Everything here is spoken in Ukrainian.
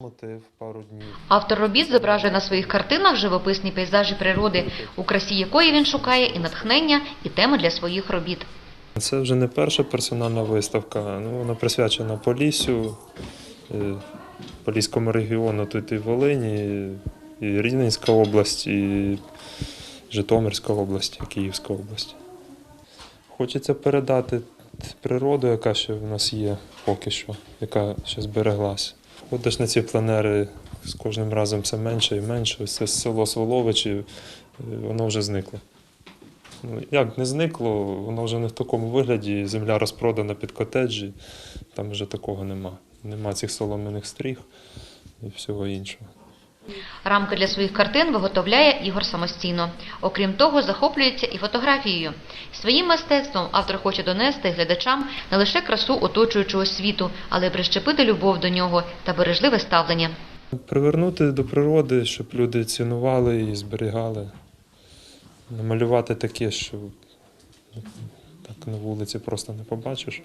мотив пару днів. Автор робіт зображує на своїх картинах живописні пейзажі природи, у красі якої він шукає і натхнення, і теми для своїх робіт. Це вже не перша персональна виставка. Ну, вона присвячена Поліссю, е, Поліському регіону, тут і Волині, і Рівненська область, і Житомирська область, і Київська область. Хочеться передати природу, яка ще в нас є поки що, яка ще збереглась. Ходиш на ці пленери з кожним разом все менше і менше. Ось це село Своловичі, е, воно вже зникло. Ну, як не зникло, воно вже не в такому вигляді. Земля розпродана під котеджі, там вже такого нема. Нема цих соломених стріх і всього іншого. Рамки для своїх картин виготовляє Ігор самостійно. Окрім того, захоплюється і фотографією. Своїм мистецтвом автор хоче донести глядачам не лише красу оточуючого світу, але й прищепити любов до нього та бережливе ставлення. Привернути до природи, щоб люди цінували і зберігали. Намалювати таке, що так на вулиці просто не побачиш.